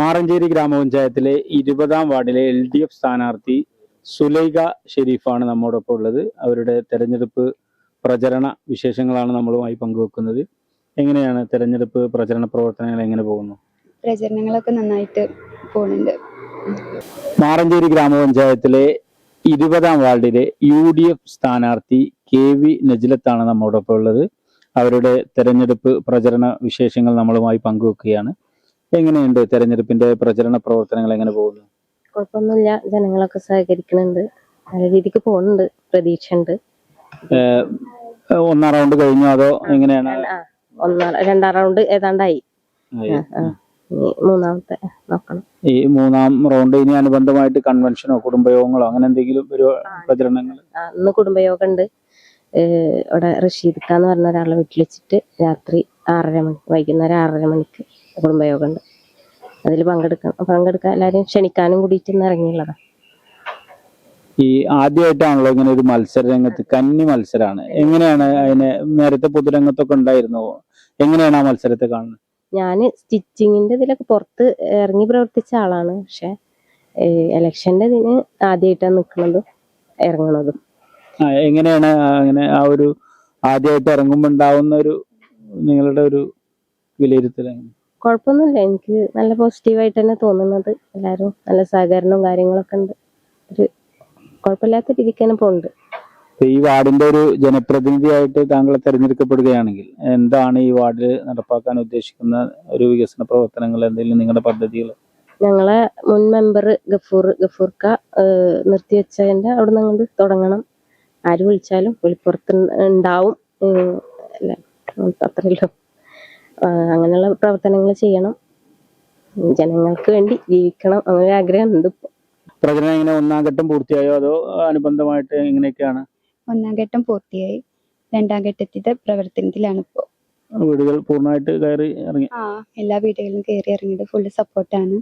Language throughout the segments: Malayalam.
മാറഞ്ചേരി ഗ്രാമപഞ്ചായത്തിലെ ഇരുപതാം വാർഡിലെ എൽ ഡി എഫ് സ്ഥാനാർത്ഥി സുലൈഖ ഷെരീഫാണ് നമ്മോടൊപ്പം ഉള്ളത്. അവരുടെ തെരഞ്ഞെടുപ്പ് പ്രചരണ വിശേഷങ്ങളാണ് നമ്മളുമായി പങ്കുവെക്കുന്നത്. എങ്ങനെയാണ് തെരഞ്ഞെടുപ്പ് പ്രചരണ പ്രവർത്തനങ്ങൾ എങ്ങനെ പോകുന്നു? പ്രചരണങ്ങളൊക്കെ നന്നായിട്ട് പോകുന്നുണ്ട്. മാറഞ്ചേരി ഗ്രാമപഞ്ചായത്തിലെ ഇരുപതാം വാർഡിലെ യു ഡി എഫ് സ്ഥാനാർത്ഥി കെ വി നജിലത്താണ് നമ്മോടൊപ്പം ഉള്ളത്. അവരുടെ തെരഞ്ഞെടുപ്പ് പ്രചരണ വിശേഷങ്ങൾ നമ്മളുമായി പങ്കുവെക്കുകയാണ്. എങ്ങനെയുണ്ട് തെരഞ്ഞെടുപ്പിന്റെ പ്രചരണ പ്രവർത്തനങ്ങൾ എങ്ങനെ പോകുന്നു? കുഴപ്പമൊന്നുമില്ല. ജനങ്ങളൊക്കെ സഹകരിക്കുന്നുണ്ട്. നല്ല രീതിക്ക് പോകുന്നുണ്ട്. പ്രതീക്ഷ ഉണ്ട് ഒന്നാം റൗണ്ട് കഴിഞ്ഞോ അതോ എങ്ങനെയാണ് ഒന്നാം രണ്ടാം റൗണ്ട് ഏതാണ്ടായി. മൂന്നാമത്തെ നോക്കണം. ഈ മൂന്നാം റൗണ്ട് ഇനി അനുബന്ധമായിട്ട് കൺവെൻഷനോ കുടുംബയോഗങ്ങളോ അങ്ങനെ എന്തെങ്കിലും ഒരു പ്രചരണങ്ങൾ? ഇന്ന് കുടുംബയോഗം ഉണ്ട് ഇവിടെ റഷീദ് ഖാന്ന് പറഞ്ഞ ഒരാളെ വീട്ടിൽ വെച്ചിട്ട് രാത്രി ആറര മണി വൈകുന്നേരം ആറര മണിക്ക് കുടുംബയോഗം ഉണ്ട് അതിൽ പങ്കെടുക്കണം പങ്കെടുക്കാൻ എല്ലാവരും ക്ഷണിക്കാനും കൂടിയിട്ട് ഇന്ന് ഇറങ്ങിയുള്ളതാ. ഈ ആദ്യമായിട്ടാണല്ലോ ഇങ്ങനെ ഒരു മത്സര രംഗത്ത് കന്നി മത്സരമാണ് എങ്ങനെയാണ് അതിന് നേരത്തെ പൊതുരംഗത്തൊക്കെ ഉണ്ടായിരുന്നു? എങ്ങനെയാണ് ആ മത്സരത്തെ കാണുന്നത് ഞാൻ സ്റ്റിച്ചിങ്ങിന്റെ ഇതിലൊക്കെ പുറത്ത് ഇറങ്ങി പ്രവർത്തിച്ച ആളാണ്. പക്ഷെ ഇലക്ഷന്റെ ഇതിന് ആദ്യമായിട്ടാണ് നിൽക്കുന്നതും ഇറങ്ങണതും എങ്ങനെയാണ് അങ്ങനെ ആ ഒരു ആദ്യമായിട്ട് ഇറങ്ങുമ്പോൾ ഉണ്ടാവുന്ന ഒരു നിങ്ങളുടെ ഒരു വിലയിരുത്തൽ? കുഴപ്പമൊന്നുമില്ല. എനിക്ക് നല്ല പോസിറ്റീവായിട്ട് തന്നെ തോന്നുന്നത്. എല്ലാവരും നല്ല സഹകരണവും കാര്യങ്ങളൊക്കെ ഉണ്ട്. ഒരു കുഴപ്പമില്ലാത്ത രീതിക്ക് തന്നെ പോകുന്നുണ്ട് ഈ വാർഡിന്റെ ഒരു ജനപ്രതിനിധിയായിട്ട് താങ്കൾ തെരഞ്ഞെടുക്കപ്പെടുകയാണെങ്കിൽ എന്താണ് ഈ വാർഡിൽ നടപ്പാക്കാൻ ഉദ്ദേശിക്കുന്ന ഒരു വികസന പ്രവർത്തനങ്ങൾ എന്തെങ്കിലും നിങ്ങളുടെ പദ്ധതികൾ? ഞങ്ങളെ മുൻ മെമ്പർ ഗഫൂർ ഗഫൂർക്ക നിർത്തിവെച്ചതിന്റെ അവിടെ നിന്ന് തുടങ്ങണം. ആര് വിളിച്ചാലും വെളിപ്പുറത്ത് ഉണ്ടാവും. അത്രയല്ലോ അങ്ങനെയുള്ള പ്രവർത്തനങ്ങൾ ചെയ്യണം. ജനങ്ങൾക്ക് വേണ്ടി ജീവിക്കണം അങ്ങനെ ആഗ്രഹം ഉണ്ട് ഇപ്പൊ. പ്രചരണം എങ്ങനെ ഒന്നാം ഘട്ടം പൂർത്തിയായോ അതോ അനുബന്ധമായിട്ട് എങ്ങനെയൊക്കെയാണ്? ഒന്നാം ഘട്ടം പൂർത്തിയായി. രണ്ടാം ഘട്ടത്തിന്റെ പ്രവർത്തനത്തിലാണ് ഇപ്പോ. വീടുകൾ പൂർണമായിട്ട് കയറി ഇറങ്ങി. ആ എല്ലാ വീടുകളിലും കയറി ഇറങ്ങിയത് ഫുള്ള് സപ്പോർട്ടാണ്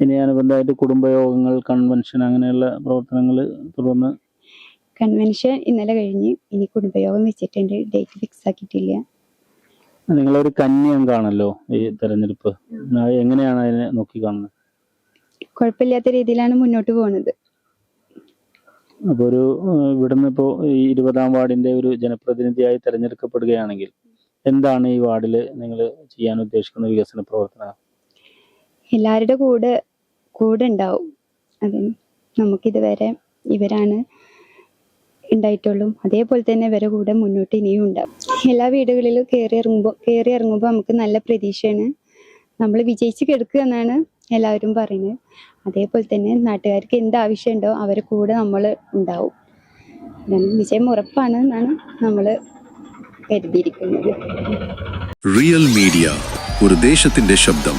ഇനി അനുബന്ധമായിട്ട് കുടുംബയോഗങ്ങൾ കൺവെൻഷൻ അങ്ങനെയുള്ള പ്രവർത്തനങ്ങൾ തുടർന്ന്? കൺവെൻഷൻ ഇന്നലെ കഴിഞ്ഞ്. ഇനി കുടുംബയോഗം വെച്ചിട്ടുണ്ട് ഡേറ്റ് ഫിക്സ് ആക്കിയിട്ടില്ല. നിങ്ങളൊരു കന്യം കാണല്ലോ ഈ തെരഞ്ഞെടുപ്പ്? എങ്ങനെയാണ് അതിനെ നോക്കി കാണുന്നത് കുഴപ്പമില്ലാത്ത രീതിയിലാണ് മുന്നോട്ട് പോകുന്നത്. അപ്പൊ ഒരു ഇവിടുന്ന് ഇപ്പോ ഈ ഇരുപതാം വാർഡിന്റെ ഒരു ജനപ്രതിനിധിയായി തെരഞ്ഞെടുക്കപ്പെടുകയാണെങ്കിൽ എന്താണ് ഈ വാർഡിൽ നിങ്ങൾ ചെയ്യാൻ ഉദ്ദേശിക്കുന്ന വികസന പ്രവർത്തനം? എല്ലാവരുടെ കൂടെ കൂടെ ഉണ്ടാവും. അതിന് നമുക്കിതുവരെ ഇവരാണ് ഉണ്ടായിട്ടുള്ളൂ. അതേപോലെ തന്നെ ഇവരെ കൂടെ മുന്നോട്ട് ഇനിയും ഉണ്ടാവും. എല്ലാ വീടുകളിലും കയറി ഇറങ്ങുമ്പോൾ കയറി ഇറങ്ങുമ്പോൾ നമുക്ക് നല്ല പ്രതീക്ഷയാണ്. നമ്മൾ വിജയിച്ച് കിടക്കുക എന്നാണ് എല്ലാവരും പറയുന്നത്. അതേപോലെ തന്നെ നാട്ടുകാർക്ക് എന്ത് ആവശ്യമുണ്ടോ അവരെ കൂടെ നമ്മൾ ഉണ്ടാവും. വിജയം ഉറപ്പാണ് എന്നാണ് നമ്മൾ കരുതിയിരിക്കുന്നത്. റിയൽ മീഡിയ ഒരു ദേശത്തിന്റെ ശബ്ദം.